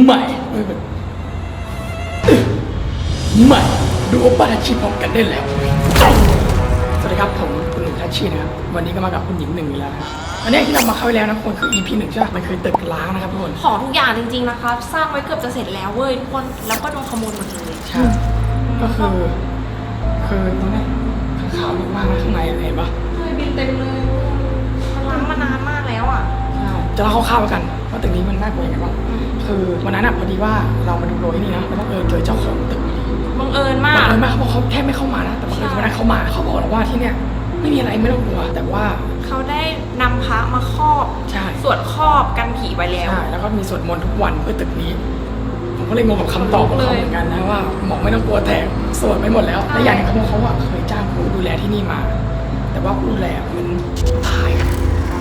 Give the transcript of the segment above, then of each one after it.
ใหม่เอ้ยแบบใหม่ดูโอป้าทักชีพร้อมกันได้แล้ว สวัสดีครับผมคุณหนึ่งทัชชีนะครับ วันนี้ก็มากับคุณหญิงหนึ่งอีกแล้วนะครับอันนี้ที่เรามาเข้าไปแล้วนะทุกคนคือ EP หนึ่งใช่ไหมมันคือตึกล้างนะครับทุกคนของทุกอย่างจริงๆนะคะสร้างไว้เกือบจะเสร็จแล้วเว้ยทุกคนแล้วก็โดนขโมยหมดเลยใช่ก็คือคือตรงนี้ข้างขาวเยอะมากนะข้างในเห็นปะเคยบินเต็มเลยมันล้างมานานมากแล้วอะใช่จะเล่าคร่าวๆแล้วกัน ว่าตึกนี้มันน่ากลัวยังไงบ้างอืมคือวันนั้นอะพอดีว่าเรามาดูโรยที่นี่นะแล้วบังเอิญเจอเจ้าของตึกพอดีบังเอิญมาบักงเอิญมากเขาบอกเขาแทบไม่เข้ามานะแต่บังเอิญใช่วันนั้นเขามาเขาบอกเราว่าที่เนี่ยไม่มีอะไรไม่ต้องกลัวแต่ว่าเขาได้นำพระมาครอบใช่สวดครอบกันผีไว้แล้วใช่แล้วก็มีสวดมนต์ทุกวันเพื่อตึกนี้ผมก็เลยงงกับคำตอบของเขาเหมือนกันนะว่าบอกไม่ต้องกลัวแต่สวดไม่หมดแล้วและอย่างหนึงเขาบอกเขาว่าเคยจ้างครูดูแลที่นี่มา แต่ว่าผู้ดูแลเหมันตาย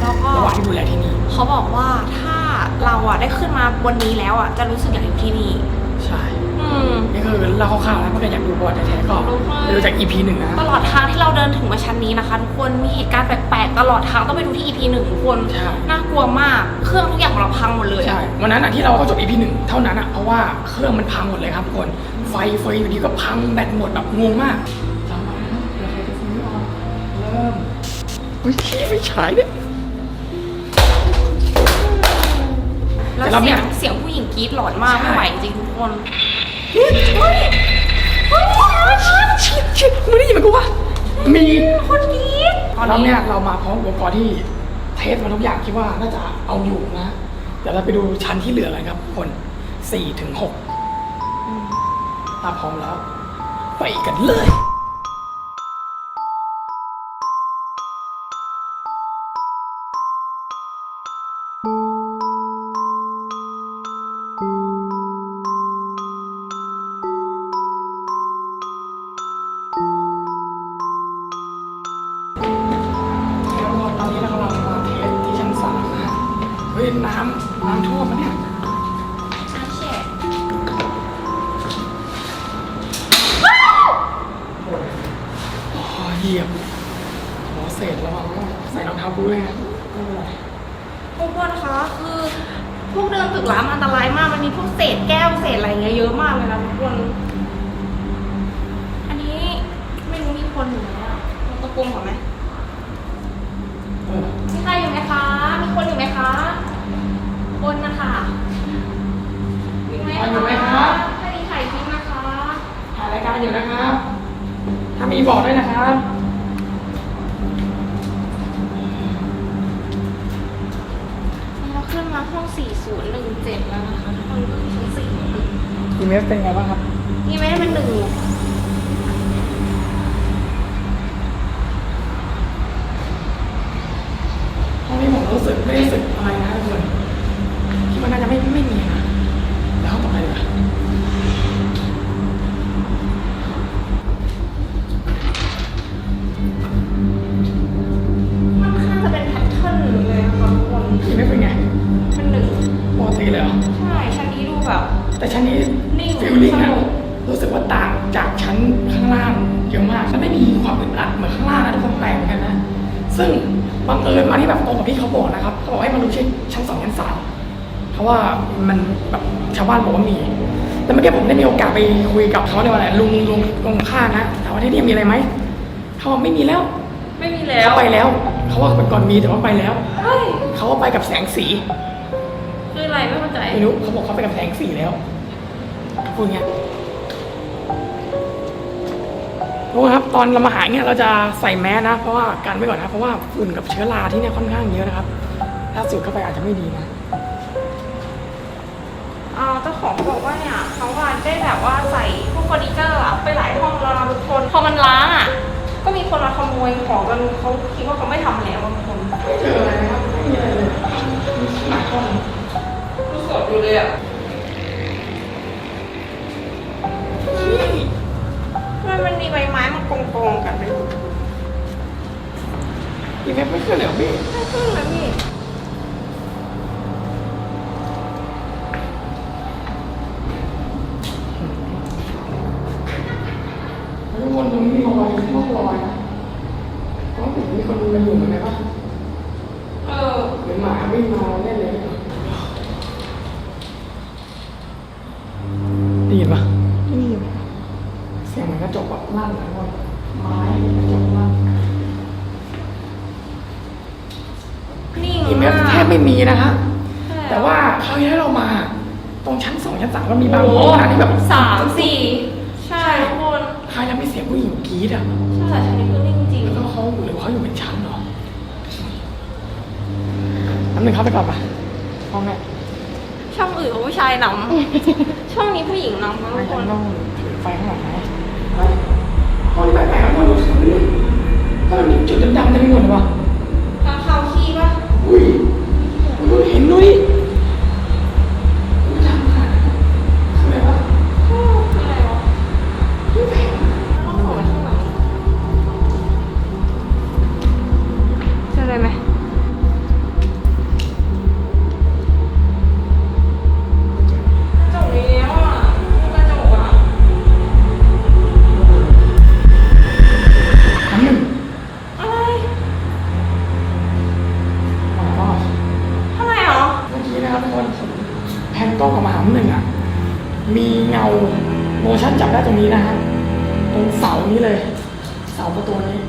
แล้วก็ระหว่างที่ดูแลที่นี่เขาบอกว่าถ้า เราอะได้ขึ้นมาบนนี้แล้วอะจะรู้สึกอยากอยู่ที่นี่ ใช่ อืม นี่คือเล่าคร่าวๆนะเพื่อนอยากดูบอลแท้ๆก็รู้เลยไปดูจาก EP หนึ่งนะตลอดทางที่เราเดินถึงมาชั้นนี้นะคะทุกคนมีเหตุการณ์แปลกๆตลอดทางต้องไปดูที่ EP หนึ่งทุกคนใช่น่ากลัวมาก เครื่องทุกอย่างของเราพังหมดเลยใช่อะวันนั้นอะที่เราก็จบ EP หนึ่งเท่านั้นอะเพราะว่าเครื่องมันพังหมดเลยครับทุกคนไฟเฟยอยู่ดีก็พังแบตหมดแบบงงมากจำไว้นะเดี๋ยวใครจะซื้อเอาเริ่มอุ้ยขี้ไม่ฉายเนี่ย แล้วแต่รอบเนี้เสียยงเสียงผู้หญิงกรี๊ดหลอนมากใช่ ไม่ไหวจริงๆทุกคนเฮ้ยเฮ้ยเฮ้ยชิดชิดชิดมึงได้ยินไหมกูปะมีคนกรี๊ดตอนรอบนี้เนี้ยเรามาพร้อมอุปกรณ์ที่เทสมาทุกอย่างคิดว่าน่าจะเอาอยู่นะ เดี๋ยวเราไปดูชั้นที่เหลือกันครับทุกคนสี่ถึงหกอืมถ้าพร้อมแล้ว ไปกันเลย หมอะเราตะโกนก่อนไหมเออมีใครอยู่ไหมคะ มีคนอยู่ไหมคะ คนนะคะมีไหมคนอยู่ไหมครับถ้ามีถ่ายคลิปนะคะ ถ่ายรายการอยู่นะครับ ถ้ามีบอกด้วยนะครับ รู้สึกไม่ได้รู้สึกอะไรนะทุกคนคิดว่าน่าจะไม่ไม่มีนะแล้วห้องต่อไปดีกว่าค่อนข้างจะเป็นแพทเทิร์นเลยนะคะทุกคนอีเมฟเป็นไงเป็นหนึ่งปกติเลยเหรอใช่ชั้นนี้ดูแบบ แต่ชั้นนี้นิ่งฟิลลิ่งสนะนุกรู้สึกว่าต่างจากชั้นข้างล่างเยอะมากมันไม่มีความอึดอัดเหมือนข้างล่างนะทุกคนแปลกเหมือนกันนะซึ่ง บังเอิญมาที่แบบตรงกับที่เขาบอกนะครับเขาบอกให้มาดูชั้นชั้นสองชั้นสามเพราะว่ามันแบบชาวบ้านบอกว่ามีแต่เมื่อกี้ผมได้มีโอกาสไปคุยกับเขาในวันไหนลุงลุงตรงข้างนะถามว่าที่นี่มีอะไรไหมเขาบอกไม่มีแล้วไม่มีแล้วเขาไปแล้วเขาว่าเป็นก่อนมีแต่ว่าไปแล้วเฮ้ยเขาว่าไปกับแสงสีคืออะไรไม่เข้าใจไม่รู้เขาบอกเขาไปกับแสงสีแล้วพูดอย่างเงี้ย ทุกคนครับตอนเรามาหาเนี่ยเราจะใส่แมสนะ เพราะว่ากันไว้ก่อนนะเพราะว่าฝุ่นกับเชื้อราที่เนี่ยค่อนข้างเยอะนะครับ ถ้าสูดเข้าไปอาจจะไม่ดีนะอ่าเจ้าของบอกว่าเนี่ยเขาว่าได้แบบว่าใส่พวกเฟอร์นิเจอร์อะไปหลายห้องแล้วนะทุกคนพอมันล้างอะก็มีคนมาขโมยของกันเขาคิดว่าเขาไม่ทำแล้วบางคนไม่เจออะไรนะครับไม่มีอะไรเลยมีหลายห้องดูสดอยู่เลยอะ มันมีใบไม้มันโกงๆกันเลยอีกแบบไม่ขึ้นเลยเหรอพี่ไม่ขึ้นแล้วพี่คนมันมีรอยมีรอยก็เห็นมีคนมันอยู่เหนกันปะเออหรือหมาไม่งมาแน่เลยได้ยินปะ จกแบบลั่นแล้วก็ไม้กระจกลั่นนิ่งอีเมลมากแทบไม่มีนะฮะใช่แต่ว่าคราวที่แล้วเรามา ตรงชั้นสองชั้นสามมันมีบางโอ้ห้โหองนะที่แบบสามสี่ใช่ทุกคนคราวที่แล้วมีเสียงผู้หญิงกรี๊ดอะใช่ชั้นนี้คือนิ่งจริงแล้วก็เขาหรือว่าเขาอยู่เป็นชั้นเหรอน้ำหนึ่งเข้าไปก่อนปะห้องแรกช่องอื่นเขาผู้ชายนำช่องนี้ผู้หญิงนำนะไม่ทุกคงั้นนต้องถือไฟข้างหลังไหม ไปห้ กล้องกับมาหาหนึ่งอะมีเงาโมชั่นจับได้ตรงนี้นะฮะตรงเสานี้เลย เสาประตูนี้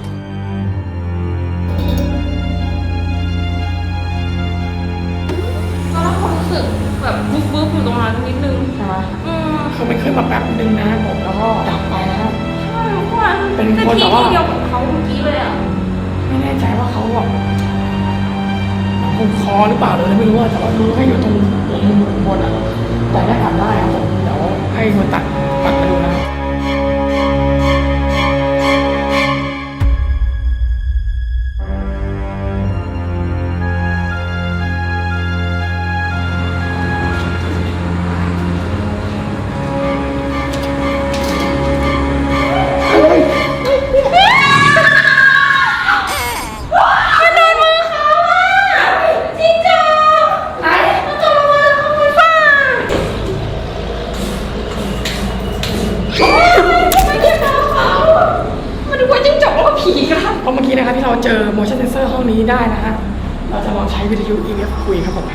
ตอนแรกความรู้สึกแบบบึ๊บบึ๊บอยู่ตรงนั้นนิดนึงใช่ไหมอืมคือมันขึ้นมาแป๊บนึงนะผมแล้วก็ดับไปนะครับ ใช่ทุกคนเป็นแต่คนที่แบบว่าที่เดียวกับเขาเมื่อกี้เลยอะไม่แน่ใจว่าเขาแบบผูกคอหรือเปล่าเลยไม่รู้ว่าแต่ว่ารู้แค่อยู่ตรง หัวมุมบนอะแต่ได้ทำได้ครับผมเดี๋ยวให้คนตัดตัดมาดูนะครับ ทยุ EF คุยครับผม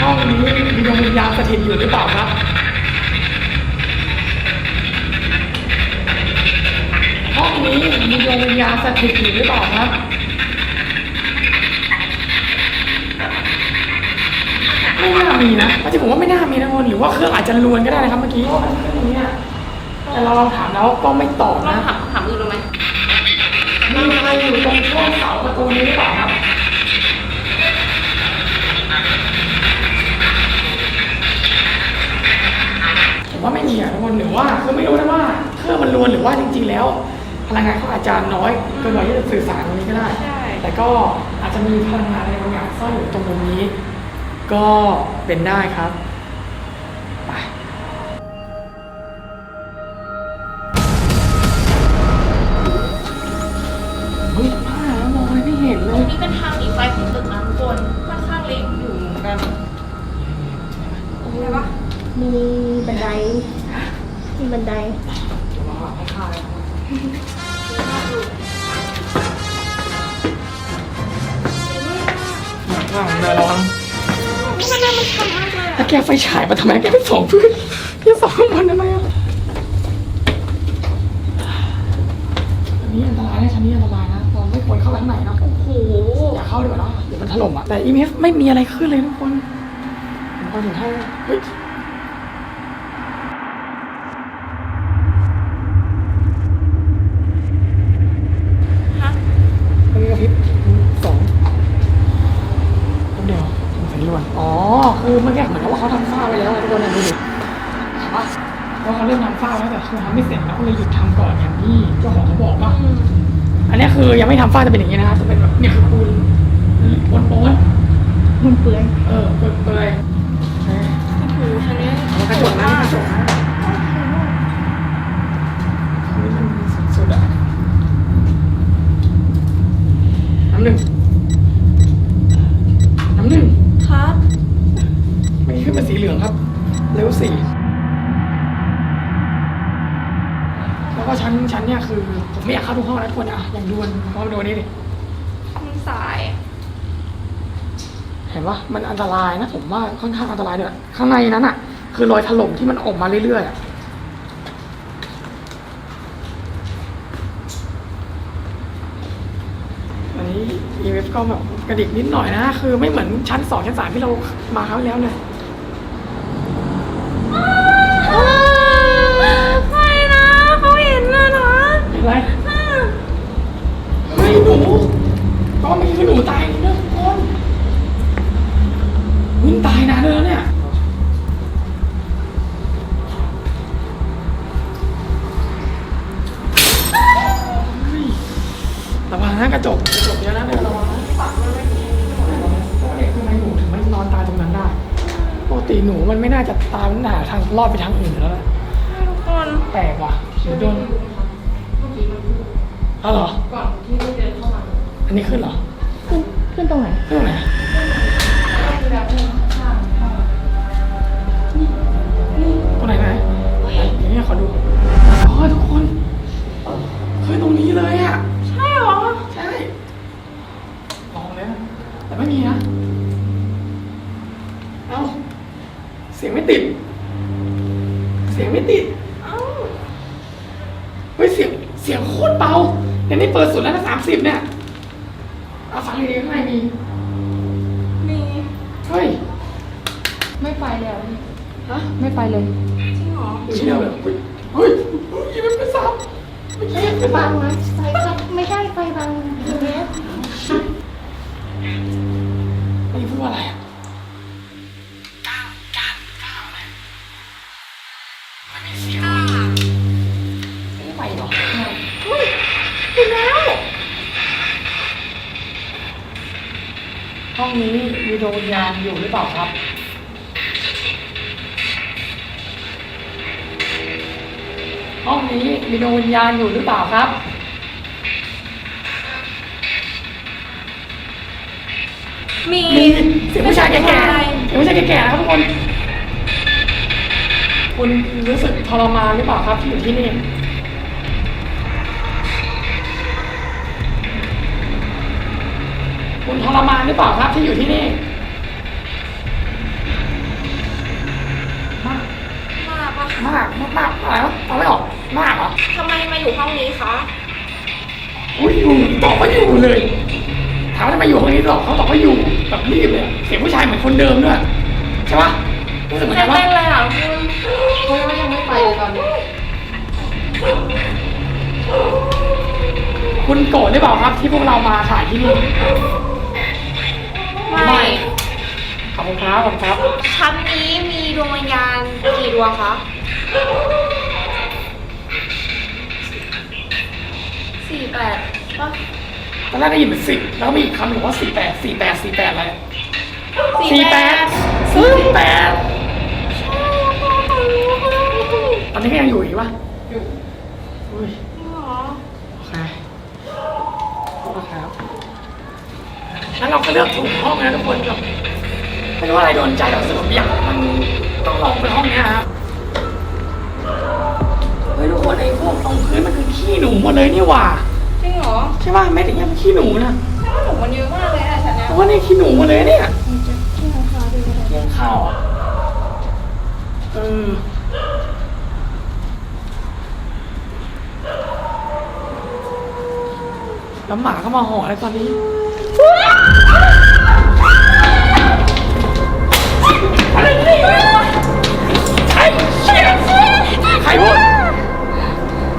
ห้องนี้มีดวงวิญญาณสถิตอยู่หรือเปล่าครับ ห้องนี้มีดวงวิญญาณสถิตอยู่หรือเปล่าครับ ไม่น่ามีนะจริงผมว่าไม่น่ามีนะคนหรือว่าเครื่องอาจจะลวนก็ได้นะครับเมื่อกี้เพราะมันเครื่องตรงนี้อะแต่เราลองถามแล้วก็ไม่ตอบลองนะ ถามถามอื่นดูไหมมีใครอยู่ตรงช่วงเสาประตูนี้หรือเปล่าครับ ผมว่าไม่มีอะทุกคนหรือว่าคือไม่รู้นะว่าเครื่องมันรวนหรือว่าจริง ๆ แล้ว พลังงานเขาอาจจะน้อยเกินกว่าที่จะสื่อสารตรงนี้ก็ได้ ใช่ แต่ก็อาจจะมีพลังงานอะไรบางอย่างซ่อนอยู่ตรงมุมนี้ ก็เป็นได้ครับ นไดมีบันไดเดี๋ยวมองหลังให้ข้าเลยข้างเดินระวังมันน่ามันชันมากเลยถ้าอะแกไฟฉายมาทำไมแกไปส่องพื้นแกส่องข้างบนทำไมอะอันนี้อันตรายนะชั้นนี้อันตรายนะเราไม่ควรเข้าไปข้างในนะโอ้โหอย่าเข้าดีกว่าเนอะเดี๋ยวมันถล่มอะแต่ EMF ไม่มีอะไรขึ้นเลยทุกคนผมก็ถึงให้เฮ้ย ฮะ เมื่อกี้กระพริบสองแป๊บเดียวสงสัยรวน อ๋อ คือเมื่อกี้เหมือนกับว่าเขาทำฝ้าไว้แล้วทุกคนนะดูดิเห็นปะว่าเขาเริ่มทำฝ้าแล้วแต่คือทำไม่เสร็จแล้วก็เลยหยุดทำก่อนอย่างที่เจ้าของเขาบอกว่าอืมอันนี้คือยังไม่ทำฝ้าจะเป็นอย่างนี้นะครับจะเป็นแบบเนี่ยคือปูนปูนโป๊นมันเปื้อนเออเปื่อยเปื่อยเออโอ้โหชั้นนี้เอากระจกนะกระจกนะคือมันสุดๆอะน้ำหนึ่งน้ำหนึ่งครับเมื่อกี้ขึ้นเป็นสีเหลืองครับ เลเวลสี่แล้วก็ชั้นชั้นเนี่ยคือ ผมไม่อยากเข้าทุกห้องนะทุกคนอะอย่างด่วนเพราะมาดูนี่ดิมันสายอะเห็นปะมันอันตรายนะ ผมว่าค่อนข้างอันตรายด้วยข้างในนั้นอะคือรอยถล่มที่มันออกมาเรื่อยๆอะอันนี้ EMF ก็แบบกระดิกนิดหน่อยนะ คือไม่เหมือนชั้นสองชั้นสามที่เรามาคราวที่แล้วเลย วิ่งตายนานเลยนะเนี่ย ระวังนะกระจกกระจกเยอะนะเนี่ยระวังนะปักไว้ไว้ตรงนี้ตัวเด็กทำไมหนูถึงไม่นอนตายตรงนั้นได้ปกติหนูมันไม่น่าจะตามหน้าทางรอดไปทางอื่นแล้วนะ ปิดสุดแล้วนะสามสิบเนี่ยเอาฟังดีๆข้างในมีมีเฮ้ยไม่ไปแล้วฮะไม่ไปเลย จริงเหรอเชี่ยวเลยเฮ้ยเฮ้ยเฮ้ยมันเป็นสามไม่ใช่เป็นบัสามงนะไฟบังไม่ใช่ไฟบังทีเนี้ยนี่พูดว่าอะไรอะ ดวงวิญญาณอยู่หรือเปล่าครับ ห้องนี้มีดวงวิญญาณอยู่หรือเปล่าครับ มีมีเสียงผู้ชายแก่ๆเสียงผู้ชายแก่ๆนะครับทุกคน คุณรู้สึกทรมานหรือเปล่าครับที่อยู่ที่นี่ คุณทรมานหรือเปล่าครับที่อยู่ที่นี่ มากปะมากมากมากอะไรวะเอาไม่ออกมากเหรอทำไมมาอยู่ห้องนี้คะ อุ้ยอยู่ตอบว่าอยู่เลยถามว่าทำไมอยู่ห้องนี้หรอกเขาตอบว่าอยู่แบบรีบเลยอะเสียงผู้ชายเหมือนคนเดิมด้วยใช่ปะรู้สึกเหมือนเต้กันนว่า เต้นเลยอะคุณเพราะว่ายังไม่ไปเลยตอนนี้คุณโกรธหรือเปล่าครับที่พวกเรามาถ่ายที่นี่ไม่ ขอบคุณครับขอบคุณครับ ชั้นนี้มีดวงวิญญาณกี่ดวงคะ สี่แปดปะตอนแรกได้ยินเป็นสิบแล้วก็มีอีกคำหนึ่งว่าสี่แปดสี่แปดสี่แปดอะไรสี่แปดสี่แปดตอนนี้ก็ยังอยู่อีกปะอยู่อุ้ยจริงเหรอโอเคขอบคุณครับแล้วเราก็เลือกถูกห้องนะทุกคนแบบไม่รู้ว่าอะไรโดนใจเราสนุกอยากมันต้องลองไป หนูหมดเลยนี่หว่าจริงเหรอใช่ป่ะแม้แต่ยังเป็นขี้หนูนะถ้าหนูมันเยอะมากเลยอะฉันเนี้ยเพราะว่านี่ขี้หนูหมดเลยเนี่ยเลี้ยงข้าวอะเออแล้วหมาก็มาห่ออะไรตอนนี้อะไรเนี่ยใครเชี่ยใครพูด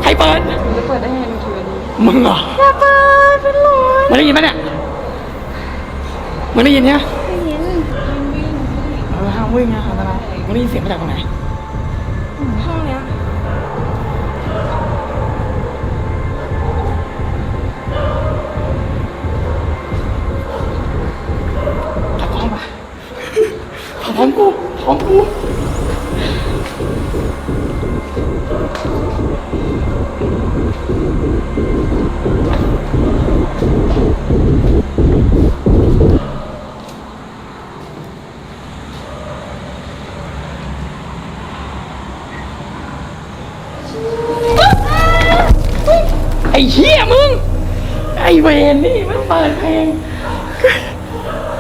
ใครเปิดจะเปิดได้ไงมันคืออันนี้มึงเหรออย่าเปิดเป็นหลอนมึงได้ยินไหมเนี่ยมึงได้ยินเนี่ยไม่เห็นเออห้ามวิ่งนะอันตรายมึงได้ยินเสียงมาจากตรงไหนห้องเนี้ยขับพร้อมมาขับพร้อมกูพร้อมกู ไอ้เหี้ยมึง ไอ้เวนนี่มันเปิดเพลง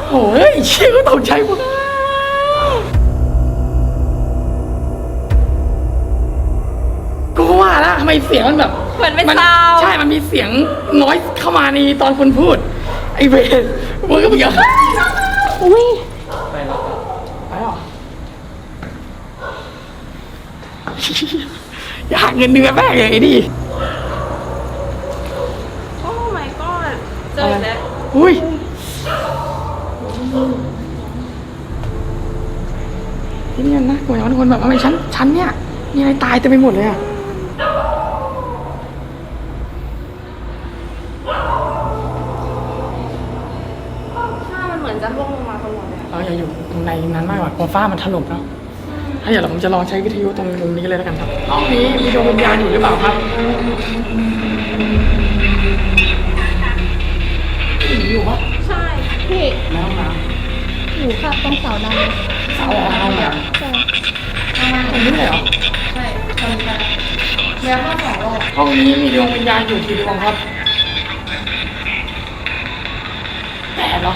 โอ้ยเชี่ยก็ตกใจหมดำไมเสียงมันแบบเหมือนเป็นซาวด์ใช่ มันมีเสียงน้อยเข้ามาในตอนคุณพูด ไอเวรมึงก็มึงอย่าอุ้ยไปหรอไปหรออย่าหักเงินเดือนแม่งเลยไอ้ดิโอ้ my god เจออีกแล้วอุ้ยที่นี่มันน่ากลัวอย่างทุกคนแบบทำไมชั้นชั้นเนี่ยมีอะไรตายเต็มไปหมดเลยอะ ถ้ามันเหมือนจะร่วงลงมาทั้งหมดเลยอะ เราอย่าอยู่ตรง ในนั้นมากกว่าเพราะฟ้ามันถล่มแล้วถ้าอย่างเราผมจะลองใช้วิทยุตรงมุมนี้เลยแล้วกันครับห้องนี้มีดวงวิญญาณอยู่หรือเปล่าครับอยู่ปะใช่พี่ในห้องน้อยู่ค่ะตรงเสาดำำเสาออกห้องน้ใช่ำตรงนี้เลยเหรอใช่ตรงนี้แล้วก็สองรอบห้องนี้มีดวงวิญญาณอยู่กี่ดวงครับแปดเหรอ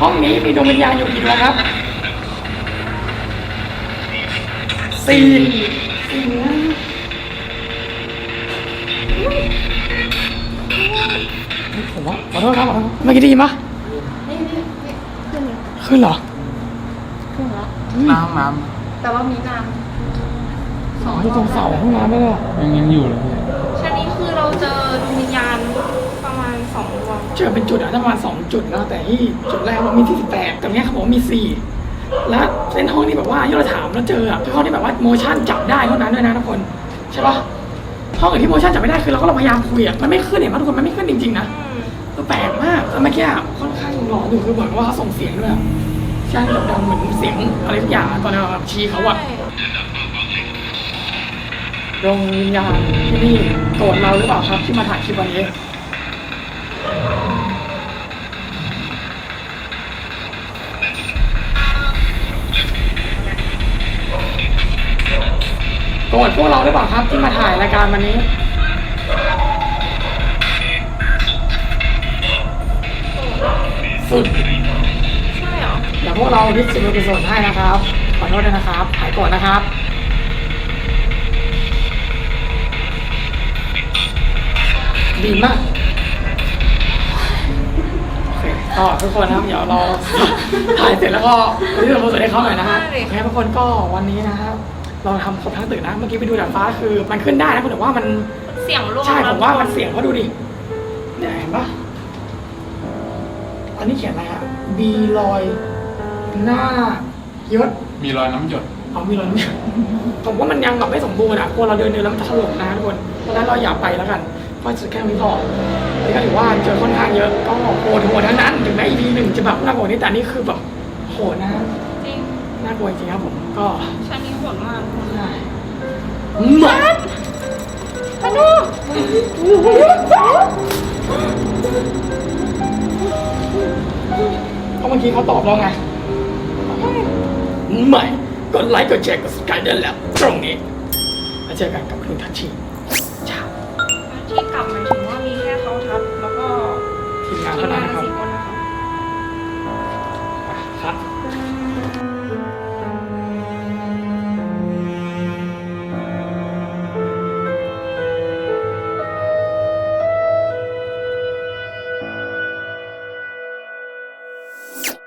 ห้องนี้มีดวงวิญญาณอยู่กี่ดวงครับสี่สี่นะผมว่าขอโทษครับขอโทษครับเมื่อกี้ได้ยินปะนี่นี่นี่ขึ้นเลยขึ้นเหรอขึ้นแล้วน้ำน้แต่ว่ามีน้อ๋อที่ตรงเสาห้องน้ำไม่ได้เหรอำยังยังอยู่เลยพี่ำชั้นนี้คือเราเจอดวงวิญญาณประมาณสองดวงเจอเป็นจุดอะประมาณสองจุดนะแต่ที่จุดแรกเรามีที่สิบแปดแต่เนี้ยเขาบอกว่ามีสี่และเป็นห้องที่แบบว่าที่เราถามเราเจออะคือห้องที่แบบว่าโมชั่นจับได้เท่านั้นด้วยนะทุกคนใช่ปะห้องอื่นที่โมชั่นจับไม่ได้คือเราก็เราพยายามคุยอะมันไม่ขึ้นเห็นปะทุกคนมันไม่ขึ้นจริงๆนะอืมคือแปลกมากแล้วเมื่อกี้ค่อนข้างหลอนอยู่คือเหมือนว่าเขาส่งเสียงด้วยใช่แบบดังเหมือนเสียงอะไรทุกอย่างตอนนั้นแบบชี้เขาอะดวงวิญญาณที่นี่โกรธเราหรือเปล่าครับที่มาถ่ายคลิปวันนี้ วกเราหรือเปล่าครับที่มาถ่ายรายการวันนี้ สุดใช่เหรอ เดี๋ยวพวกเราดิสซิลกุศลให้นะครับ ขอโทษด้วยนะครับหายโกรธนะครับ ดีมากโอเคก็ทุกคนนะครับ เดี๋ยวเราถ่ายเสร็จแล้วก็ดิสซิลกุศลให้เขาหน่อยนะฮะโอเคทุกคนก็วันนี้นะครับ เราทำครบทั้งตึกนะ เมื่อกี้ไปดูดาดฟ้าคือ มันขึ้นได้นะคุณแต่ว่ามันเสียงร่วงใช่ผมว่าแล้มันเสียงเพราะดูดิเนี่ยเห็นปะอันนี้เขียนอะไรอะบีลอยหน้ายศมีรอยน้ำหยด เอามีรอยไหมผมว่ามันยังแบบไม่สมบูรณ์อะกลัวเราเดินเดินแล้วมันจะถล่มนะทุกคนเพราะฉะนั้นเราอย่าไปแล้วกันเพราะสุดแค่นี้พอนี่ก็ถือว่าเจอค่อนข้างเยอะก็โหดโหดทั้งนั้นถึงแม้ EP หนึ่งจะแบบน่ากลัวนี่แต่นี่คือแบบโหดนะจริง น่ากลัวจริงครับผมก็ชั้นนี้โหดมากใช่หมัดพนุเพราะเมื่อกี้เขาตอบเราไงไม่กดไลค์กดแชร์กดสกายเดินแล้ว ตรงนี้แล้วเจอกันกับคุณทัชชี